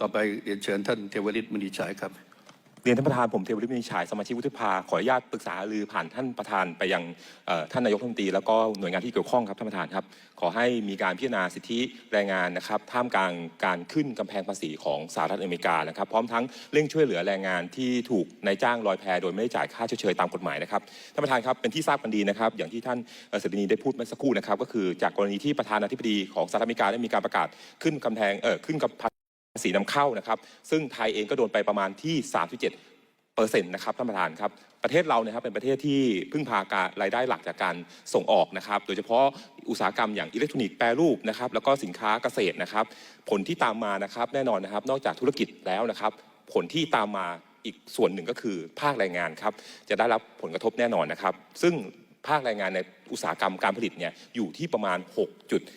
ต่อไปเรียนเชิญท่านเทวริตมณีฉายครับ เรียนท่านประธานผมเทวริมินิจฉัยสมาชิกวุฒิภาขออนุญาตปรึกษาหรือผ่านท่านประธานไปยังเอ่อท่านนายกรัฐมนตรีแล้วก็หน่วยงานที่เกี่ยวข้องครับท่านประธานครับ ขอให้มีการพิจารณาสิทธิแรงงานนะครับท่ามกลางการขึ้นกำแพงภาษีของสหรัฐอเมริกานะครับ พร้อมทั้งเร่งช่วยเหลือแรงงานที่ถูกนายจ้างลอยแพโดยไม่ได้จ่ายค่าชดเชยตามกฎหมายนะครับท่านประธานครับเป็นที่ทราบกันดีนะครับ อย่างที่ท่านเอ่อเสรีนีได้พูดเมื่อสักครู่นะครับก็คือจากกรณีที่ประธานาธิบดีของสหรัฐอเมริกาได้มีการประกาศขึ้นกำแพงเออขึ้นกับ ภาษีนำเข้านะครับ ซึ่งไทยเองก็โดนไปประมาณที่ 37เปอร์เซ็นต์นะครับท่านประธานครับ ประเทศเราเนี่ยครับเป็นประเทศที่พึ่งพาการรายได้หลักจากการส่งออกนะครับ โดยเฉพาะอุตสาหกรรมอย่างอิเล็กทรอนิกส์แปรรูปนะครับ แล้วก็สินค้าเกษตรนะครับ ผลที่ตามมานะครับแน่นอนนะครับ นอกจากธุรกิจแล้วนะครับ ผลที่ตามมาอีกส่วนหนึ่งก็คือภาคแรงงานครับ จะได้รับผลกระทบแน่นอนนะครับ ซึ่งภาคแรงงานในอุตสาหกรรมการผลิตเนี่ยอยู่ที่ประมาณ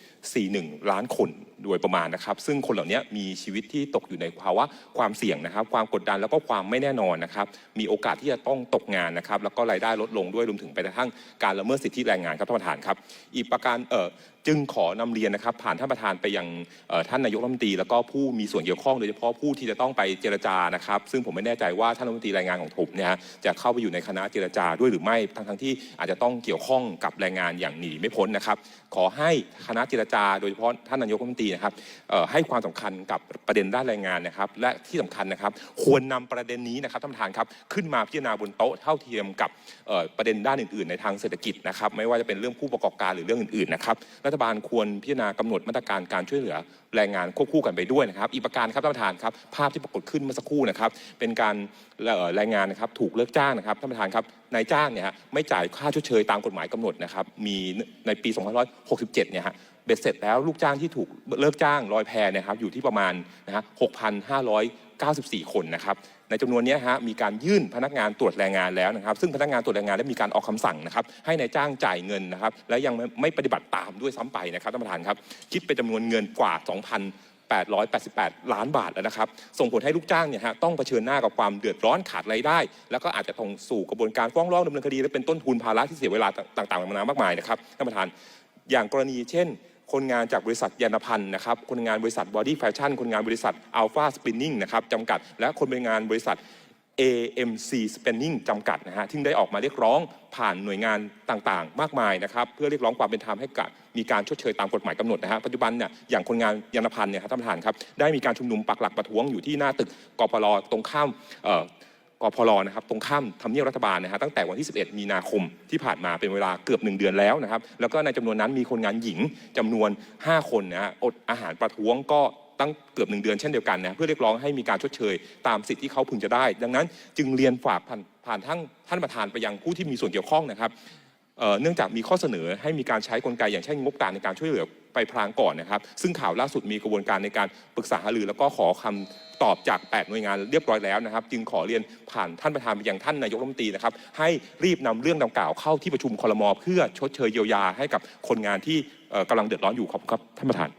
6.41 ล้านคน โดยประมาณนะครับ ซึ่งคนเหล่านี้มีชีวิตที่ตกอยู่ในภาวะความเสี่ยงนะครับ ความกดดันแล้วก็ความไม่แน่นอนนะครับ มีโอกาสที่จะต้องตกงานนะครับ แล้วก็รายได้ลดลงด้วยรวมถึงไปกระทั่งการละเมิดสิทธิแรงงานครับท่านประธานครับ อีกประการเอ่อจึงขอนำเรียนนะครับ ผ่านท่านประธานไปยังท่านนายกรัฐมนตรี แล้วก็ผู้มีส่วนเกี่ยวข้องโดยเฉพาะผู้ที่จะต้องไปเจรจานะครับ ซึ่งผมไม่แน่ใจว่าท่านรัฐมนตรีแรงงานของผมเนี่ยจะเข้าไปอยู่ในคณะเจรจาด้วยหรือไม่ทั้งทั้งที่อาจจะต้องเกี่ยวข้องกับแรงงานอย่างหนีไม่พ้นนะครับ ขอให้คณะเจรจา โดยเฉพาะท่านนายกรัฐมนตรีนะครับให้ความสำคัญกับประเด็นด้านแรงงานนะครับ และที่สำคัญนะครับ ควรนำประเด็นนี้นะครับท่านประธานครับขึ้นมาพิจารณาบนโต๊ะเท่าเทียมกับประเด็นด้านอื่นๆ ในทางเศรษฐกิจนะครับ ไม่ว่าจะเป็นเรื่องผู้ประกอบการหรือเรื่องอื่นๆนะครับรัฐบาลควรพิจารณากำหนดมาตรการการช่วยเหลือแรงงานควบคู่กันไปด้วยนะครับอีกประการครับท่านประธานครับภาพที่ปรากฏขึ้นเมื่อสักครู่นะครับเป็นการแรงงานนะครับถูกเลิกจ้างนะครับท่านประธานครับนายจ้างเนี่ยฮะไม่จ่ายค่าชดเชยตามกฎหมายกำหนดนะครับมีในปี 2567 เนี่ยฮะ เบ็ดเสร็จแล้วลูกจ้างที่ถูกเลิกจ้างลอยแพนยครับอยู่ที่ประมาณนะฮะ6,594 คนนะครับ ในจำนวนนี้ฮะมีการยื่นพนักงานตรวจแรงงานแล้วนะครับ ซึ่งพนักงานตรวจแรงงานได้มีการออกคำสั่งนะครับ ให้ในายจ้างจ่ายเงินนะครับ และยังไม่ไม่ปฏิบัติตามด้วยซ้ำไปนะครับท่านประธานครับ คิดเป็นจำนวนเงินกว่า2,888 ล้านบาทแล้วนะครับ ส่งผลให้ลูกจ้างเนี่ยฮะต้องเผชิญหน้ากับความเดือดร้อนขาดรายได้ แล้วก็อาจจะต้องสู่กระบวนการฟ้องร้องดำเนินคดีและเป็นต้นทุนภาระที่เสียเวลาต่างๆนานามากมายนะครับท่านประธาน อย่างกรณีเช่น คนงานจากบริษัทยานพันธ์นะครับ คนงานบริษัทบอดี้แฟชั่น คนงานบริษัทอัลฟาสปินนิ่งนะครับจำกัด และคนงานบริษัท AMC Spinning จำกัดนะฮะที่ได้ออกมาเรียกร้องผ่านหน่วยงานต่างๆ มากมายนะครับ เพื่อเรียกร้องความเป็นธรรมให้กับมีการชดเชยตามกฎหมายกำหนดนะฮะปัจจุบันเนี่ยอย่างคนงานยานพันธ์เนี่ยครับท่านประธานครับได้มีการชุมนุมปักหลักประท้วงอยู่ที่หน้าตึกกพลตรงข้ามเอ่อ กพลนะครับตรงข้ามทำเนียบรัฐบาลนะฮะตั้งแต่วันที่ 11 มีนาคมที่ผ่านมาเป็นเวลาเกือบ 1 เดือนแล้วนะครับแล้วก็ในจำนวนนั้นมีคนงานหญิงจำนวน 5 คนนะฮะอดอาหารประท้วงก็ตั้งเกือบ1เดือนเช่นเดียวกันนะเพื่อเรียกร้องให้มีการชดเชย ตามสิทธิที่เขาพึงจะได้ ดังนั้นจึงเรียนฝากผ่านผ่านทั้งท่านประธานไปยังผู้ที่มีส่วนเกี่ยวข้องนะครับ เนื่องจากมีข้อเสนอให้มีการใช้กลไกอย่างเช่นงบการในการช่วยเหลือไปพลางก่อนนะครับ ซึ่งข่าวล่าสุดมีกระบวนการในการปรึกษาหารือแล้วก็ขอคำตอบจาก 8 หน่วยงานเรียบร้อยแล้วนะครับ จึงขอเรียนผ่านท่านประธานไปยังท่านนายกรัฐมนตรีนะครับ ให้รีบนำเรื่องดังกล่าวเข้าที่ประชุมคลมเพื่อชดเชยเยียวยาให้กับคนงานที่เอ่อกำลังเดือดร้อนอยู่ขอบคุณครับท่านประธาน